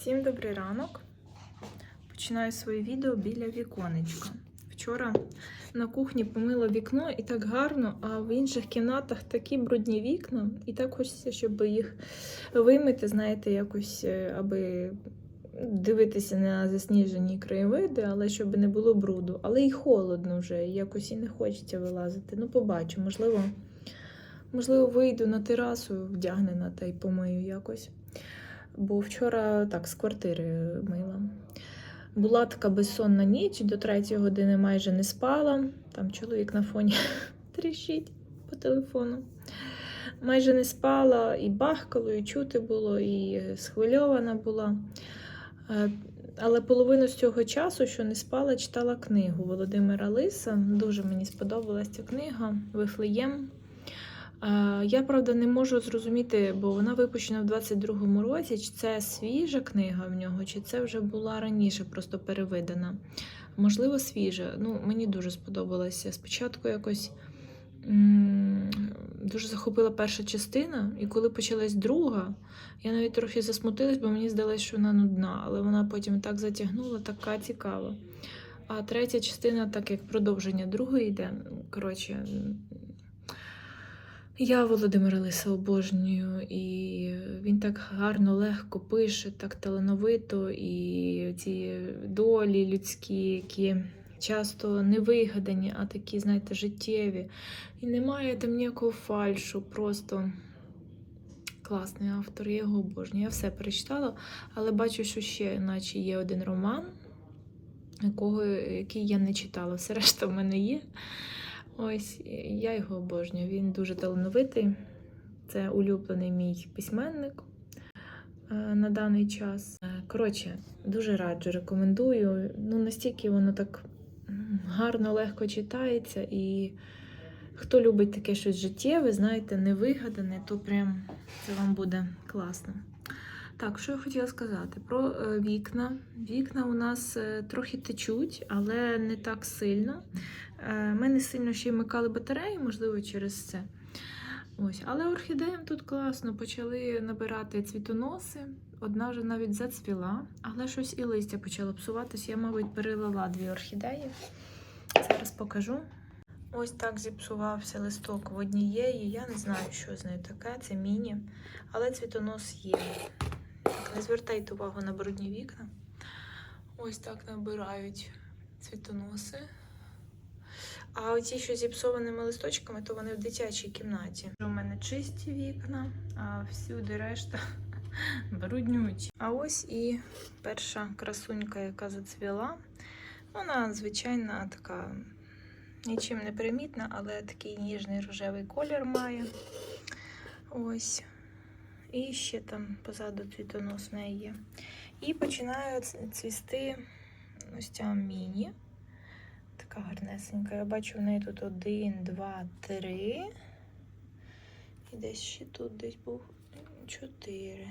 Всім добрий ранок. Починаю своє відео біля віконечка. Вчора на кухні помила вікно і так гарно, а в інших кімнатах такі брудні вікна, і так хочеться, щоб їх вимити, знаєте, якось, е, аби дивитися на засніжені краєвиди, але щоб не було бруду. Але й холодно вже, і якось і не хочеться вилазити. Ну, побачу, можливо, можливо, вийду на терасу вдягнена та й помию якось. Бо вчора так з квартири мила. Була така безсонна ніч, до третьої години майже не спала. Там чоловік на фоні тріщить по телефону. Майже не спала, і бахкало, і чути було, і схвильована була. Е, Але половину з цього часу, що не спала, читала книгу Володимира Лиса. Дуже мені сподобалася ця книга Вифлеєм. Е, Я, правда, не можу зрозуміти, бо вона випущена в 22-му році, чи це свіжа книга в нього, чи це вже була раніше просто перевидана. Можливо, свіжа. Ну, мені дуже сподобалася. Спочатку якось м, дуже захопила перша частина, і коли почалась друга, я навіть трохи засмутилась, бо мені здалося, що вона нудна, але вона потім так затягнула, така цікава. А третя частина, так як продовження другої йде. Коротше, я Володимира Лиса обожнюю, і він так гарно, легко пише, так талановито, і ці долі людські, які часто не вигадані, а такі, знаєте, життєві. І немає там ніякого фальшу, просто класний автор, я його обожнюю. Я все перечитала, але бачу, що ще, наче є один роман, якого, який я не читала. Все решта в мене є. Ось я його обожнюю. Він дуже талановитий. Це улюблений мій письменник е, на даний час. Е, Коротше, дуже раджу, рекомендую. Ну, настільки воно так гарно, легко читається. І хто любить таке щось життєве, знаєте, невигадане, то прям це вам буде класно. Так, що я хотіла сказати про е, вікна. Вікна у нас е, трохи течуть, але не так сильно. Е, Ми не сильно ще й вмикали батареї, можливо, через це. Ось, але орхідеям тут класно. Почали набирати цвітоноси. Одна вже навіть зацвіла, але щось і листя почало псуватись. Я, мабуть, перелила дві орхідеї. Зараз покажу. Ось так зіпсувався листок в однієї. Я не знаю, що з нею таке, це міні, але цвітонос є. Не звертайте увагу на брудні вікна. Ось так набирають цвітоноси. А оці, що зіпсованими листочками, то вони в дитячій кімнаті. У мене чисті вікна, а всюди решта бруднючі. А ось і перша красунька, яка зацвіла. Вона звичайна така, нічим не примітна, але такий ніжний рожевий колір має. Ось. І ще там позаду цвітонос в неї є. І починає цвісти ось ця міні. Така гарнесенька. Я бачу в неї тут один, два, три. І десь ще тут десь був чотири.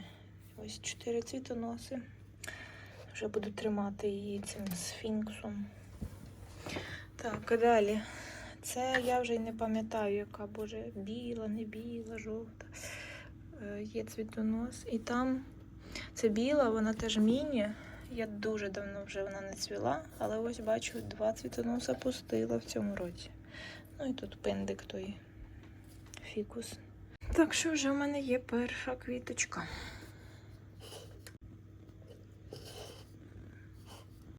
Ось чотири цвітоноси. Вже буду тримати її цим сфінксом. Так, а далі. Це я вже й не пам'ятаю, яка боже, біла, не біла, жовта. Е, Є цвітонос. І там це біла, вона теж міні. Я дуже давно вже вона не цвіла, але ось бачу, два цвітоноса пустила в цьому році. Ну і тут пиндик той фікус. Так що вже в мене є перша квіточка.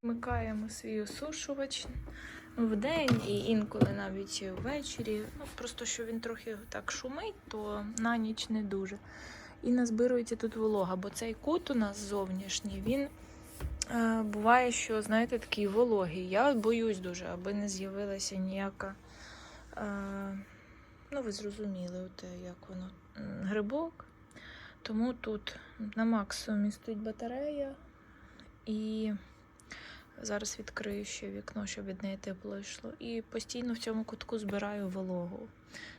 Вмикаємо свій осушувач вдень і інколи навіть ввечері. Ну, просто що він трохи так шумить, то на ніч не дуже. І назбирується тут волога, бо цей кут у нас зовнішній, він е, буває, що, знаєте, такий вологий. Я боюсь дуже, аби не з'явилася ніяка. Е, ну, ви зрозуміли, от, як воно грибок. Тому тут на максимумі стоїть батарея. І зараз відкрию ще вікно, щоб від неї тепло йшло. І постійно в цьому кутку збираю вологу.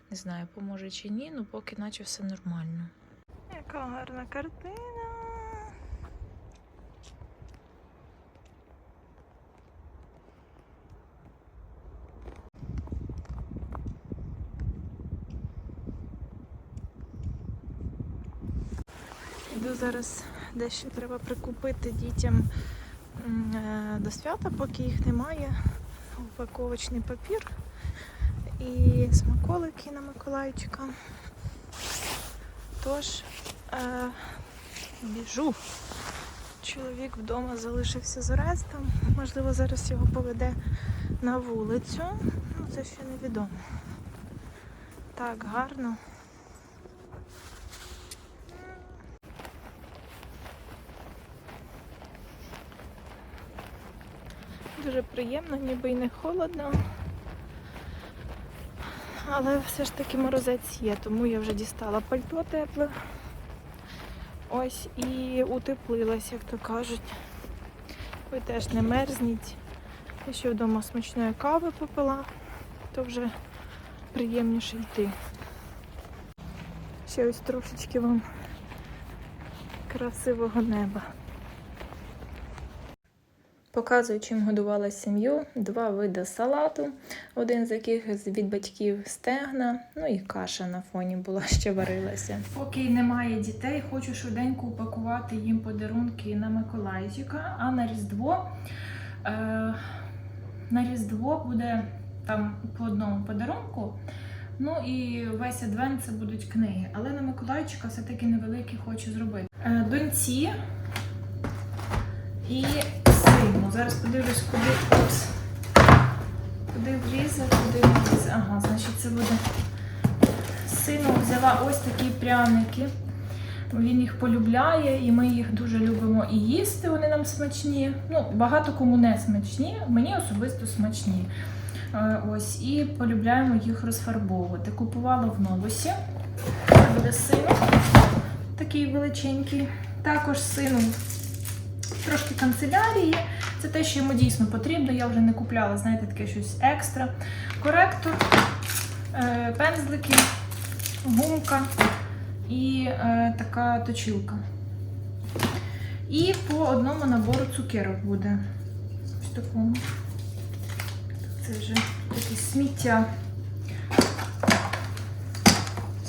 Не знаю, поможе чи ні, ну поки наче все нормально. Яка гарна картина. Йду зараз дещо треба прикупити дітям до свята, поки їх немає. Упаковочний папір і смаколики на Миколайчика. Тож е, біжу. Чоловік вдома залишився з Орестом. Можливо, зараз його поведе на вулицю. Ну, це ще невідомо. Так, гарно. Дуже приємно, ніби й не холодно. Але все ж таки морозець є, тому я вже дістала пальто тепле. Ось і утеплилась, як то кажуть. Ви теж не мерзніть. Я ще вдома смачної кави попила, то вже приємніше йти. Ще ось трошечки вам красивого неба. Показую, чим годувала сім'ю. Два види салату, один з яких від батьків стегна, ну і каша на фоні була, ще варилася. Поки немає дітей, хочу швиденько упакувати їм подарунки на Миколайчика, а на Різдво. Е, на Різдво буде там по одному подарунку. Ну і весь адвент це будуть книги. Але на Миколайчика все-таки невеликі хочу зробити. Е, доньці і сину. Зараз подивлюсь, куди. Опс. Куди влізе, куди влізе. Ага, значить це буде. Сину взяла ось такі пряники. Він їх полюбляє, і ми їх дуже любимо і їсти. Вони нам смачні. Ну, багато кому не смачні, мені особисто смачні. Е, Ось, і полюбляємо їх розфарбовувати. Купувала в новусі. Це буде сину такий величенький. Також сину трошки канцелярії. Це те, що йому дійсно потрібно. Я вже не купляла, знаєте, таке щось екстра. Коректор, е, пензлики, гумка і е, така точилка. І по одному набору цукерок буде. Ось такому. Це вже таке сміття.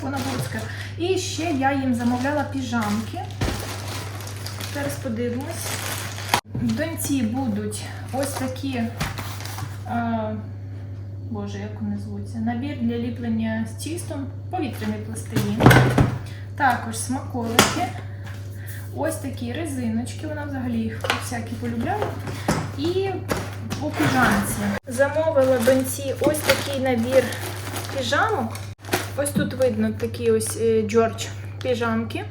По набору цукерок. І ще я їм замовляла піжамки. Зараз подивимось. Доньці будуть ось такі, е, боже, як вони звуться, набір для ліплення з тістом, повітряний пластилін. Також смаколики. Ось такі резиночки, вона взагалі їх всякі полюбляє. І у піжамці. Замовила доньці ось такий набір піжамок. Ось тут видно такі ось е, Джордж піжамки.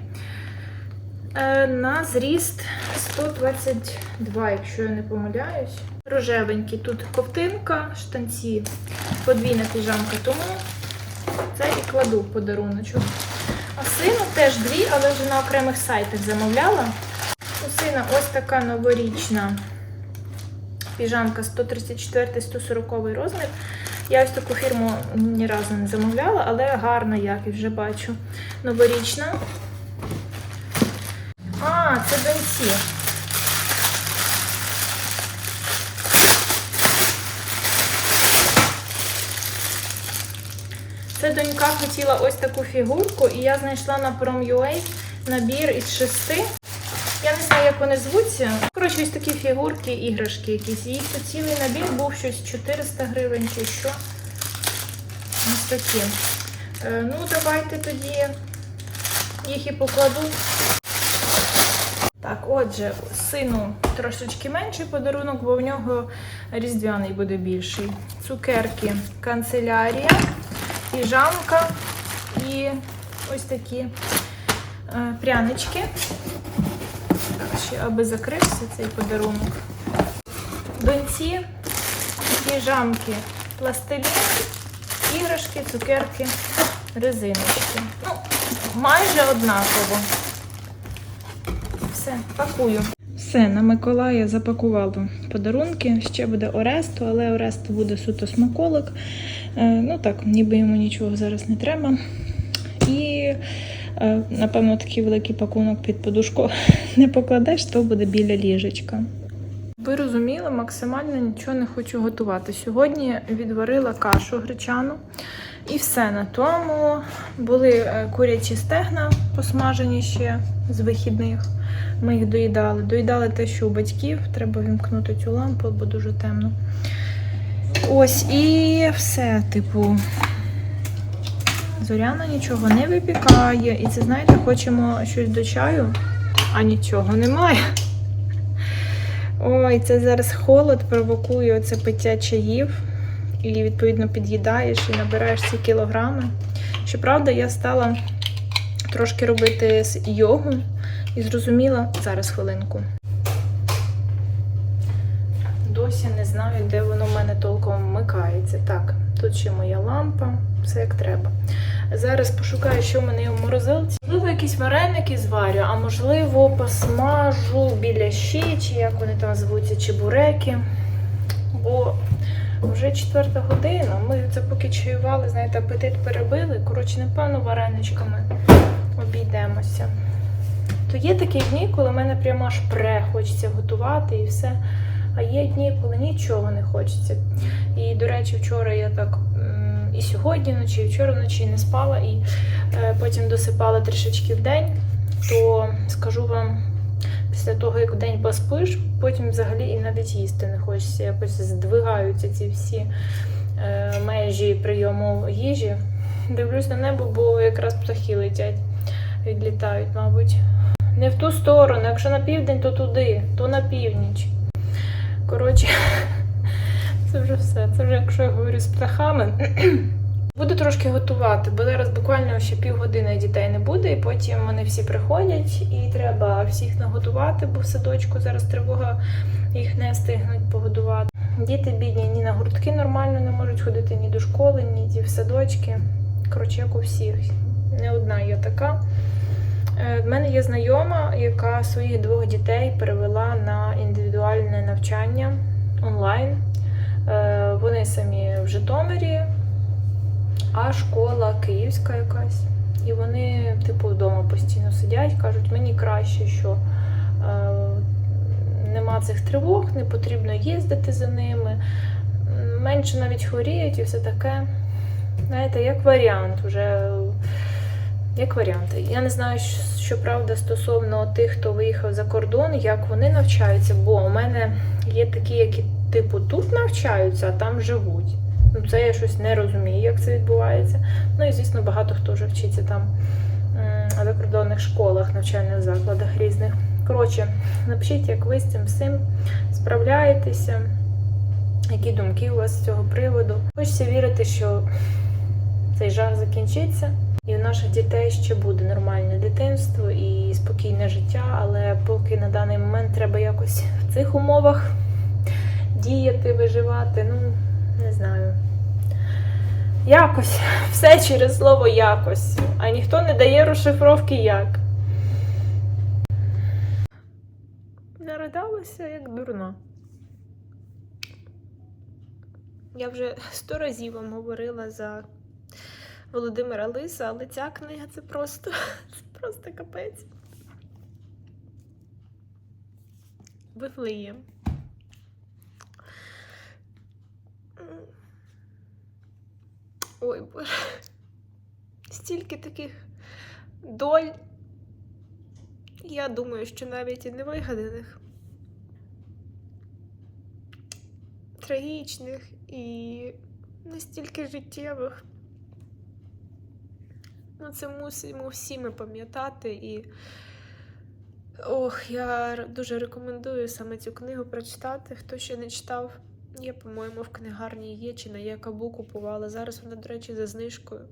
Е, На зріст 122, якщо я не помиляюсь. Рожевенький. Тут ковтинка, штанці, подвійна піжамка, тому це і кладу подаруночок. А сину теж дві, але вже на окремих сайтах замовляла. У сина ось така новорічна піжамка 134-140 розмір. Я ось таку фірму ні разу не замовляла, але гарна якість вже бачу. Новорічна. А, це доньці. Це донька хотіла ось таку фігурку, і я знайшла на Prom.ua набір із шести. Я не знаю, як вони звуться. Коротше, ось такі фігурки, іграшки якісь. Їх тут цілий набір був щось 400 гривень чи що. Ось такі. Е, ну, давайте тоді їх і покладу. Так, отже, сину трошечки менший подарунок, бо в нього різдвяний буде більший. Цукерки, канцелярія, піжамка і ось такі е, прянички. Так, ще аби закрився цей подарунок. Доньці, піжамки, пластилін, іграшки, цукерки, резиночки. Ну, майже однаково. Все, пакую. Все, на Миколая запакувала подарунки. Ще буде Оресту, але Оресту буде суто смаколик. Е, ну так, ніби йому нічого зараз не треба. І, е, напевно, такий великий пакунок під подушку не покладеш, то буде біля ліжечка. Ви розуміли, максимально нічого не хочу готувати. Сьогодні відварила кашу гречану і все на тому. Були е, курячі стегна посмажені ще з вихідних. Ми їх доїдали. Доїдали те, що у батьків. Треба вімкнути цю лампу, бо дуже темно. Ось і все, типу. Зоряна нічого не випікає. І це, знаєте, хочемо щось до чаю, а нічого немає. Ой, це зараз холод провокує оце пиття чаїв. І, відповідно, під'їдаєш і набираєш ці кілограми. Щоправда, я стала трошки робити йогу і зрозуміла зараз хвилинку. Досі не знаю, де воно в мене толком вмикається. Так, тут ще моя лампа, все як треба. Зараз пошукаю, що в мене є в морозилці. Можливо, якісь вареники зварю, а можливо, посмажу біля щі, чи як вони там звуться, чебуреки. Бо вже четверта година. Ми це поки чаювали, знаєте, апетит перебили. Коротше, напевно, вареничками обійдемося. То є такі дні, коли мене прямо аж пре, хочеться готувати і все. А є дні, коли нічого не хочеться. І, до речі, вчора я так і сьогодні вночі, і вчора вночі не спала, і е, потім досипала трішечки в день, то скажу вам, після того, як день поспиш, потім взагалі і навіть їсти не хочеться. Якось здвигаються ці всі е, межі прийому їжі. Дивлюсь на небо, бо якраз птахи летять, відлітають, мабуть. Не в ту сторону. Якщо на південь, то туди, то на північ. Коротше, це вже все. Це вже якщо я говорю з птахами. Буду трошки готувати, бо зараз буквально ще півгодини дітей не буде, і потім вони всі приходять, і треба всіх нагодувати, бо в садочку зараз тривога їх не встигнуть погодувати. Діти бідні ні на гуртки нормально не можуть ходити ні до школи, ні в садочки. Коротше, як у всіх. Не одна я така. Е, В мене є знайома, яка своїх двох дітей перевела на індивідуальне навчання онлайн. Е, Вони самі в Житомирі, а школа київська якась. І вони, типу, вдома постійно сидять, кажуть, мені краще, що е, нема цих тривог, не потрібно їздити за ними, менше навіть хворіють і все таке. Знаєте, як варіант, вже як варіант. Я не знаю, що- правда стосовно тих, хто виїхав за кордон, як вони навчаються, бо у мене є такі, які типу тут навчаються, а там живуть. Ну, це я щось не розумію, як це відбувається. Ну і звісно, багато хто вже вчиться там в закордонних школах, навчальних закладах різних. Коротше, напишіть, як ви з цим всім справляєтеся, які думки у вас з цього приводу. Хочеться вірити, що цей жах закінчиться. І у наших дітей ще буде нормальне дитинство і спокійне життя, але поки на даний момент треба якось в цих умовах діяти, виживати, ну не знаю. Якось все через слово якось, а ніхто не дає розшифровки як. Наридалася як дурна. Я вже сто разів вам говорила за Володимира Лиса, але ця книга це просто, це просто капець. Вифлеєм. Ой, боже. Стільки таких доль. Я думаю, що навіть і невигаданих. Трагічних і настільки життєвих. Ну, це мусимо всі ми пам'ятати. І ох, я дуже рекомендую саме цю книгу прочитати. Хто ще не читав, я, по-моєму, в книгарні є, чи на Якабу купувала. Зараз вона, до речі, за знижкою.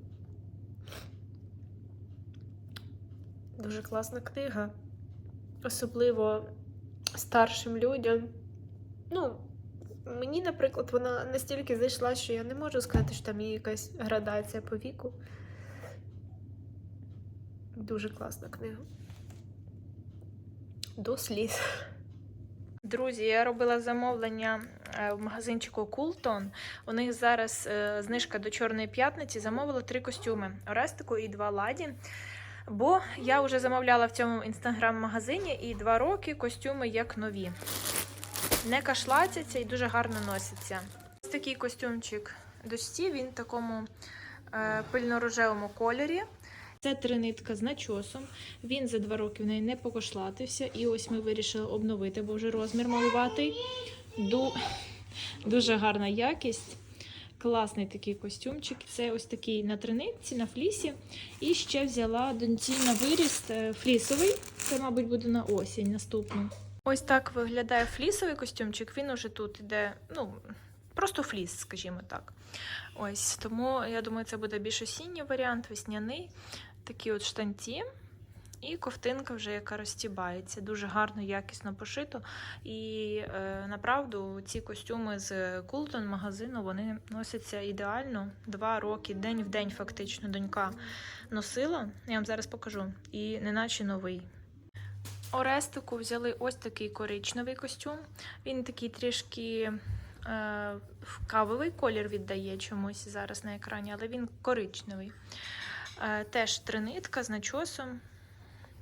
Дуже класна книга. Особливо старшим людям. Ну, мені, наприклад, вона настільки зайшла, що я не можу сказати, що там є якась градація по віку. Дуже класна книга. До сліз. Друзі, я робила замовлення е, в магазинчику Култон. У них зараз е, знижка до Чорної п'ятниці. Замовила три костюми: Орестику і два ладі. Бо я вже замовляла в цьому інстаграм-магазині і два роки костюми як нові. Не кашлатяться і дуже гарно носяться. Ось такий костюмчик дочці, він в такому е, пильно-рожевому кольорі. Це тринитка з начосом. Він за два роки в неї не покошлатився. І ось ми вирішили обновити, бо вже розмір малуватий. Ду... Дуже гарна якість. Класний такий костюмчик. Це ось такий на тринитці, на флісі. І ще взяла доньці на виріст е, флісовий. Це, мабуть, буде на осінь наступну. Ось так виглядає флісовий костюмчик. Він уже тут іде, ну, просто фліс, скажімо так. Ось тому я думаю, це буде більш осінній варіант, весняний. Такі от штанці. І ковтинка вже яка розтібається. Дуже гарно, якісно пошито. І е, направду ці костюми з Култон магазину вони носяться ідеально. Два роки, день в день, фактично, донька носила. Я вам зараз покажу. І неначе новий. Орестику взяли ось такий коричневий костюм. Він такий трішки е, кавовий колір віддає чомусь зараз на екрані, але він коричневий. Е, теж тринитка з начосом.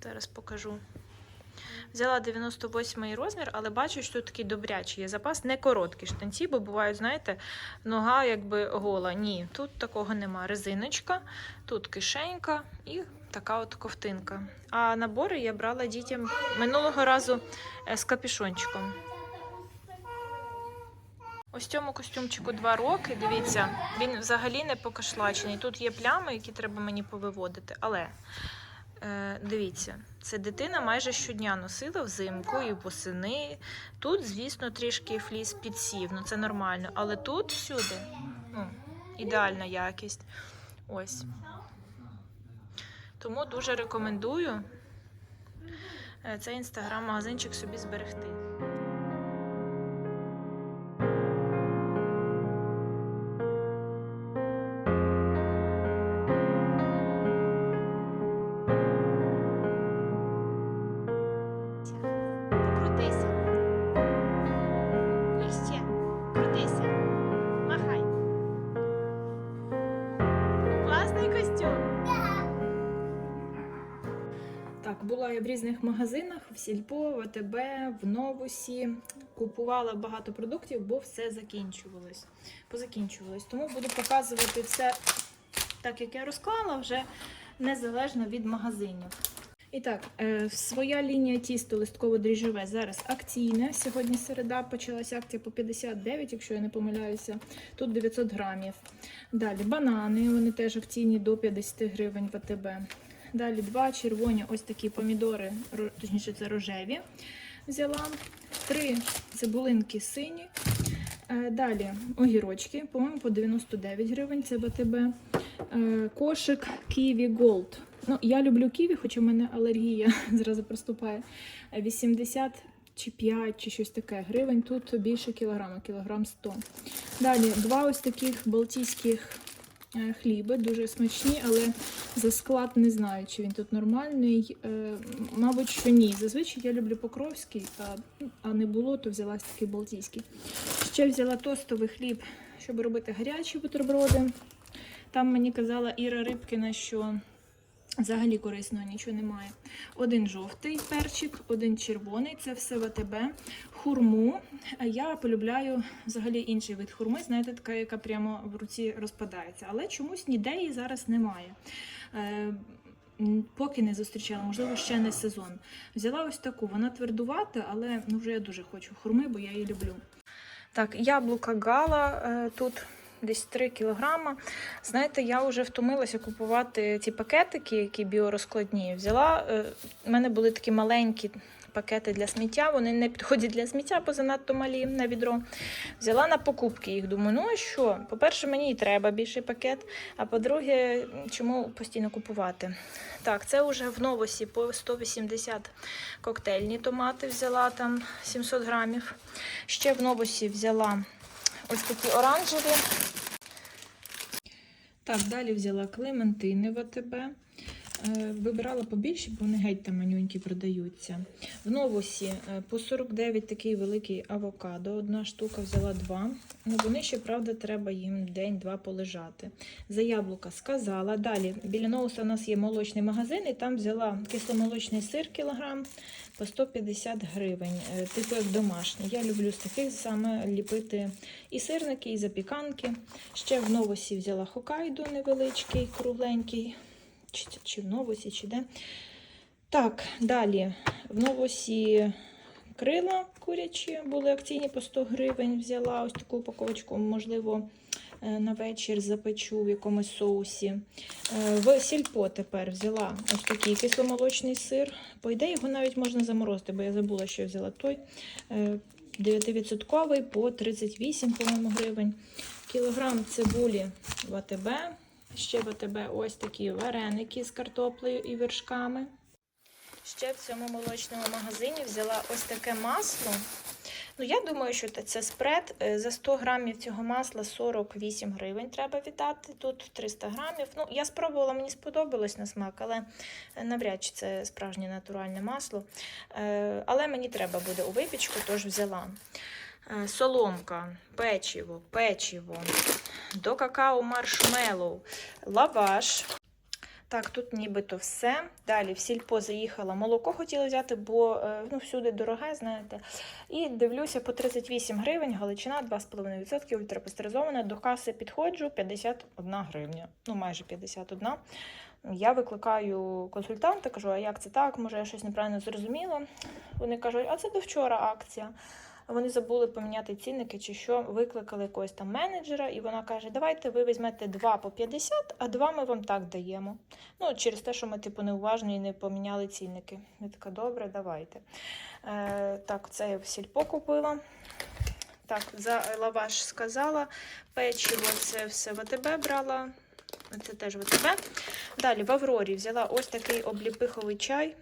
Зараз покажу. Взяла 98 розмір, але бачу, що тут такий добрячий є запас. Не короткі штанці, бо бувають, знаєте, нога якби гола. Ні, тут такого нема. Резиночка, тут кишенька і така от ковтинка. А набори я брала дітям минулого разу е, з капюшончиком. Ось цьому костюмчику 2 роки. Дивіться, він взагалі не покашлачений. Тут є плями, які треба мені повиводити. Але е, дивіться, це дитина майже щодня носила взимку і восени. Тут, звісно, трішки фліс підсів, ну це нормально. Але тут всюди ну, ідеальна якість. Ось. Тому дуже рекомендую е, цей інстаграм-магазинчик собі зберегти. Різних магазинах, в Сільпо, в АТБ, в Новусі. Купувала багато продуктів, бо все закінчувалось. Позакінчувалось. Тому буду показувати все так, як я розклала, вже незалежно від магазинів. І так, е, своя лінія тісто листково дріжджове зараз акційне. Сьогодні середа почалася акція по 59, якщо я не помиляюся. Тут 900 грамів. Далі банани, вони теж акційні до 50 гривень в АТБ. Далі два червоні ось такі помідори, точніше, це рожеві. Взяла. Три цибулинки сині. Е, Далі огірочки, по-моєму, по 99 гривень, це БТБ. Е, Кошик Kiwi Gold. Ну, я люблю ківі, хоча в мене алергія зразу проступає. Е, 80 чи 5, чи щось таке гривень. Тут більше кілограма, кілограм 100. Далі два ось таких балтійських хліби, дуже смачні, але за склад не знаю, чи він тут нормальний. Е, Мабуть, що ні. Зазвичай я люблю покровський, а не було, то взялась такий балтійський. Ще взяла тостовий хліб, щоб робити гарячі бутерброди. Там мені казала Іра Рибкіна, що взагалі корисного нічого немає. Один жовтий перчик, один червоний це все ВТБ. Хурму. А Я полюбляю взагалі інший вид хурми, знаєте, така, яка прямо в руці розпадається. Але чомусь ніде її зараз немає. Е, Поки не зустрічала, можливо, ще не сезон. Взяла ось таку, вона твердувата, але ну, вже я дуже хочу хурми, бо я її люблю. Так, яблука гала е, тут десь 3 кілограма. Знаєте, я вже втомилася купувати ці пакетики, які біорозкладні. Взяла, е, в мене були такі маленькі пакети для сміття, вони не підходять для сміття, бо занадто малі на відро. Взяла на покупки їх. Думаю, ну а що? По-перше, мені і треба більший пакет. А по-друге, чому постійно купувати? Так, це вже в новосі по 180 коктейльні томати взяла там 700 грамів. Ще в новосі взяла ось такі оранжеві. Так, далі взяла клементини в АТБ. Е, Вибирала побільше, бо вони геть там манюнькі продаються. В новосі е, по 49 такий великий авокадо. Одна штука взяла два. Ну, вони ще, правда, треба їм день-два полежати. За яблука сказала. Далі, біля новуса у нас є молочний магазин, і там взяла кисломолочний сир кілограм по 150 гривень, е, типу як домашній. Я люблю з таких саме ліпити і сирники, і запіканки. Ще в новосі взяла хокайду невеличкий, кругленький. Чи, чи в новосі, чи де. Так, далі. В новосі крила курячі були акційні по 100 гривень. Взяла ось таку упаковочку, можливо, е, на вечір запечу в якомусь соусі. Е, В сільпо тепер взяла ось такий кисломолочний сир. По ідеї, його навіть можна заморозити, бо я забула, що я взяла той. Е, 9% по 38 по-моєму, гривень. Кілограм цибулі в АТБ. Ще в АТБ ось такі вареники з картоплею і вершками. Ще в цьому молочному магазині взяла ось таке масло. Ну, я думаю, що це спред. Е, За 100 грамів цього масла 48 гривень треба віддати. Тут 300 грамів. Ну, я спробувала, мені сподобалось на смак, але е, навряд чи це справжнє натуральне масло. Е, Але мені треба буде у випічку, тож взяла. Е, Соломка, печиво, печиво, до какао маршмеллоу, лаваш. Так, тут нібито все. Далі в сільпо заїхала. Молоко хотіла взяти, бо е, ну, всюди дороге, знаєте. І дивлюся по 38 гривень, галичина 2,5% ультрапастеризована. До каси підходжу 51 гривня. Ну, майже 51. Я викликаю консультанта, кажу, а як це так? Може, я щось неправильно зрозуміла. Вони кажуть, а це до вчора акція. Вони забули поміняти цінники чи що, викликали якогось там менеджера, і вона каже: Давайте ви візьмете 2 по 50, а 2 ми вам так даємо. Ну, через те, що ми, типу, неуважні і не поміняли цінники. Я така, добре, давайте. Е, так, це я в сільпо купила. Так, за лаваш сказала. Печиво це все в АТБ брала. Це теж в АТБ. Далі в Аврорі взяла ось такий обліпиховий чай.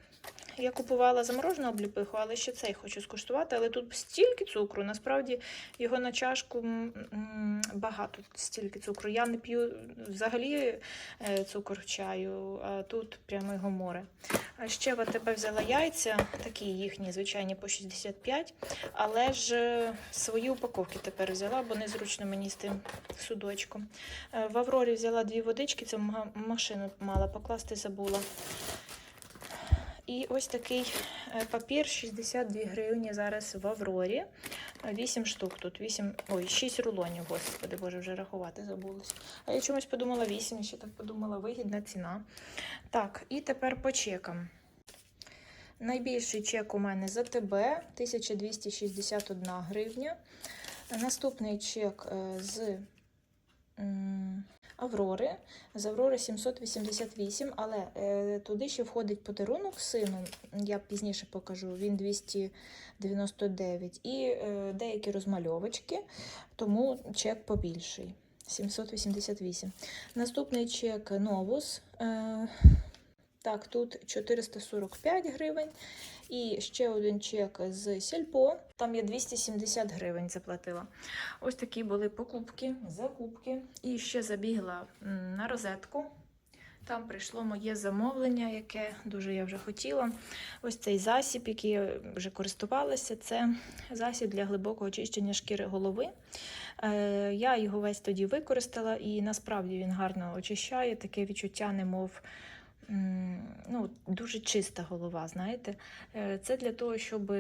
Я купувала заморожену обліпиху, але ще цей хочу скуштувати. Але тут стільки цукру, насправді його на чашку багато стільки цукру. Я не п'ю взагалі е, цукор в чаю, а тут прямо його море. А ще в АТБ взяла яйця, такі їхні, звичайні, по 65, але ж е, свої упаковки тепер взяла, бо незручно мені з тим судочком. Е, В Аврорі взяла дві водички, це машину мала покласти, забула. І ось такий е, папір 62 гривні зараз в Аврорі. 8 штук тут, 8, ой, 6 рулонів, господи, боже, вже рахувати забулась. А я чомусь подумала 8, ще так подумала, вигідна ціна. Так, і тепер по чекам. Найбільший чек у мене за ТБ 1261 гривня. Наступний чек е, з Аврори. З Аврори 788, але е, туди ще входить подарунок сину. Я пізніше покажу. Він 299. І е, деякі розмальовочки, тому чек побільший. 788. Наступний чек Новус. Е, так, тут 445 гривень. І ще один чек з Сільпо. Там я 270 гривень заплатила. Ось такі були покупки, закупки. І ще забігла на розетку. Там прийшло моє замовлення, яке дуже я вже хотіла. Ось цей засіб, який я вже користувалася, це засіб для глибокого очищення шкіри голови. Е, Я його весь тоді використала, і насправді він гарно очищає. Таке відчуття, немов ну, дуже чиста голова. Знаєте, Е, це для того, щоб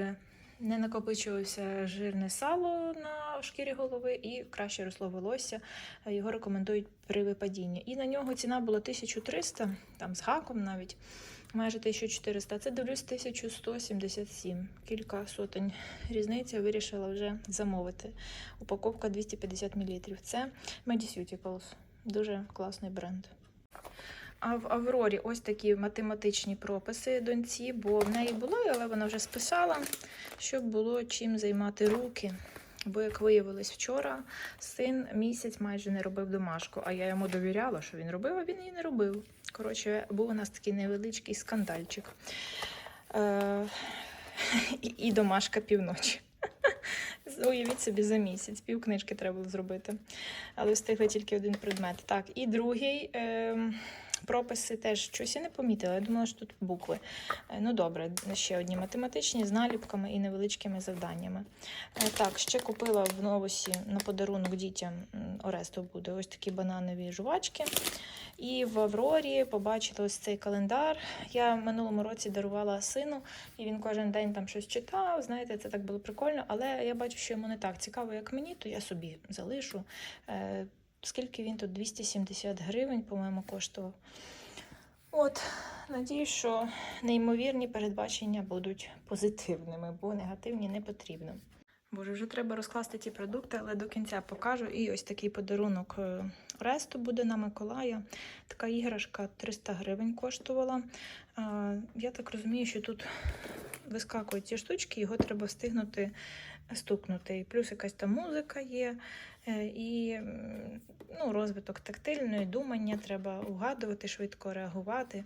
не накопичувався жирне сало на шкірі голови і краще росло волосся. Е, Його рекомендують при випадінні. І на нього ціна була 1300, там з гаком навіть. Майже 1400, це дивлюсь 1177. Кілька сотень різниця вирішила вже замовити. Упаковка 250 мл. Це Mediceuticals. Дуже класний бренд. А в Аврорі ось такі математичні прописи доньці, бо в неї було, але вона вже списала, щоб було чим займати руки. Бо, як виявилось вчора, син місяць майже не робив домашку, а я йому довіряла, що він робив, а він її не робив. Коротше, був у нас такий невеличкий скандальчик. Е- і, домашка півночі. Уявіть собі за місяць, пів книжки треба було зробити. Але встигли тільки один предмет. Так, і другий. Е- Прописи теж щось я не помітила. Я думала, що тут букви. Е, Ну добре, ще одні математичні з наліпками і невеличкими завданнями. Е, Так, ще купила в новосі на подарунок дітям Оресту буде ось такі бананові жувачки. І в Аврорі побачила ось цей календар. Я в минулому році дарувала сину, і він кожен день там щось читав. Знаєте, це так було прикольно, але я бачу, що йому не так цікаво, як мені, то я собі залишу. Скільки він тут? 270 гривень, по-моєму, коштував. От, надію, що неймовірні передбачення будуть позитивними, бо негативні не потрібно. Боже, вже треба розкласти ті продукти, але до кінця покажу. І ось такий подарунок е, Ресту буде на Миколая. Така іграшка 300 гривень коштувала. Я так розумію, що тут вискакують ці штучки, його треба встигнути стукнути. І плюс якась там музика є, і ну, розвиток тактильної, думання, треба угадувати, швидко реагувати.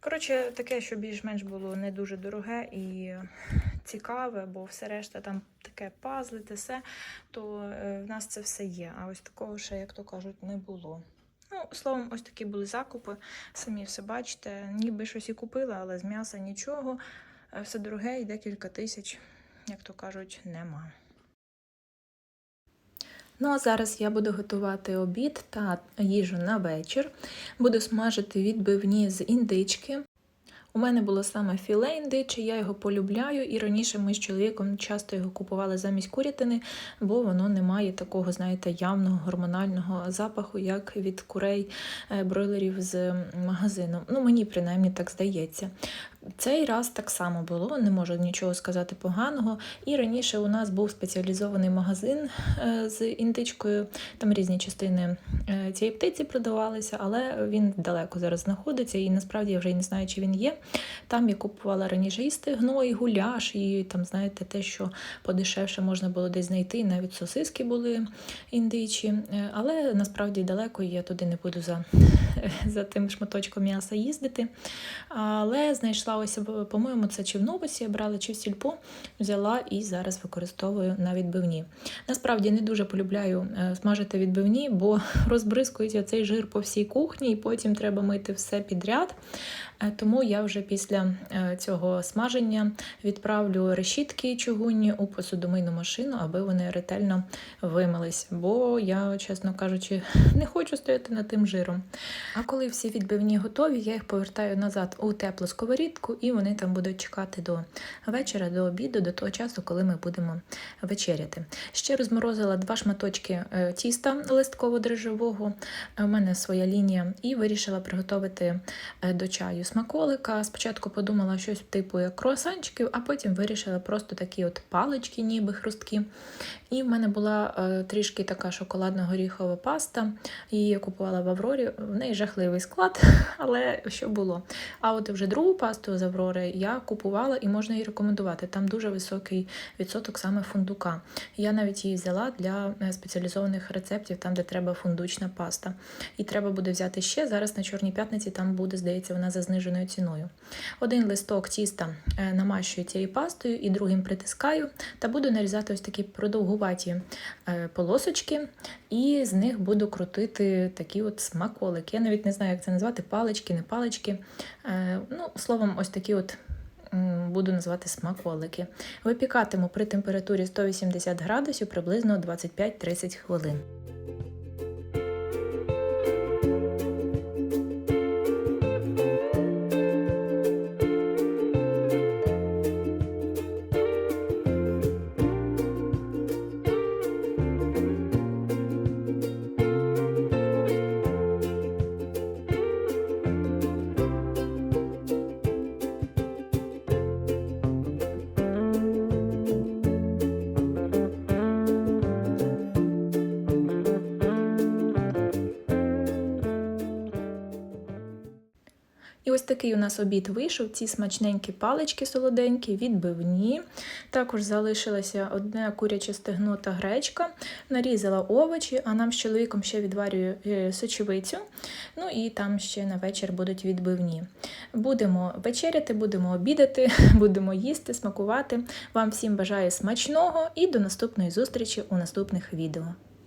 Коротше, таке, що більш-менш було не дуже дороге і цікаве, бо все решта там таке пазли, те все, то е, в нас це все є. А ось такого ще, як то кажуть, не було. Ну, словом, ось такі були закупи. Самі все бачите. Ніби щось і купила, але з м'яса нічого. Е, Все дороге і декілька тисяч, як то кажуть, нема. Ну а зараз я буду готувати обід та їжу на вечір. Буду смажити відбивні з індички. У мене було саме філе індиче, я його полюбляю, і раніше ми з чоловіком часто його купували замість курятини, бо воно не має такого, знаєте, явного гормонального запаху, як від курей е, бройлерів з магазину. Ну, мені принаймні так здається. Цей раз так само було, не можу нічого сказати поганого. І раніше у нас був спеціалізований магазин е, з індичкою, там різні частини е, цієї птиці продавалися, але він далеко зараз знаходиться, і насправді я вже й не знаю, чи він є. Там я купувала раніше і стегно, і гуляш, і там, знаєте, те, що подешевше можна було десь знайти, і навіть сосиски були індичі. Е, Але насправді далеко я туди не буду за, за тим шматочком м'яса їздити. Але знайшла ось, по-моєму, це чи в новосі я брала, чи в сільпо, взяла і зараз використовую на відбивні. Насправді не дуже полюбляю е, смажити відбивні, бо розбризкується цей жир по всій кухні, і потім треба мити все підряд. Е, Тому я вже після е, цього смаження відправлю решітки чугунні у посудомийну машину, аби вони ретельно вимились. Бо я, чесно кажучи, не хочу стояти над тим жиром. А коли всі відбивні готові, я їх повертаю назад у теплу сковорідку, і вони там будуть чекати до вечора, до обіду, до того часу, коли ми будемо вечеряти. Ще розморозила два шматочки е, тіста листково-дрижжового. У мене своя лінія, і вирішила приготувати до чаю смаколика. Спочатку подумала щось типу як круасанчиків, а потім вирішила просто такі от палички, ніби хрусткі. І в мене була е, трішки така шоколадно-горіхова паста. Її я купувала в Аврорі. В неї жахливий склад, але що було. А от вже другу пасту з Аврори я купувала і можна її рекомендувати. Там дуже високий відсоток саме фундука. Я навіть її взяла для е, спеціалізованих рецептів, там, де треба фундучна паста. І треба буде взяти ще. Зараз на Чорній п'ятниці там буде, здається, вона за зниженою ціною. Один листок тіста е, намащую цією пастою і другим притискаю, та буду нарізати ось такі продовгуваті е, полосочки, і з них буду крутити такі от смаколики. Я навіть не знаю, як це назвати, палички, не палички. Е, Ну, словом, ось такі от. Буду називати смаколики. Випікатиму при температурі 180 градусів приблизно 25-30 хвилин. Такий у нас обід вийшов. Ці смачненькі палички солоденькі, відбивні. Також залишилося одне куряче стегно та гречка. Нарізала овочі, а нам з чоловіком ще відварюю е, сочевицю. Ну і там ще на вечір будуть відбивні. Будемо вечеряти, будемо обідати, будемо їсти, смакувати. Вам всім бажаю смачного і до наступної зустрічі у наступних відео.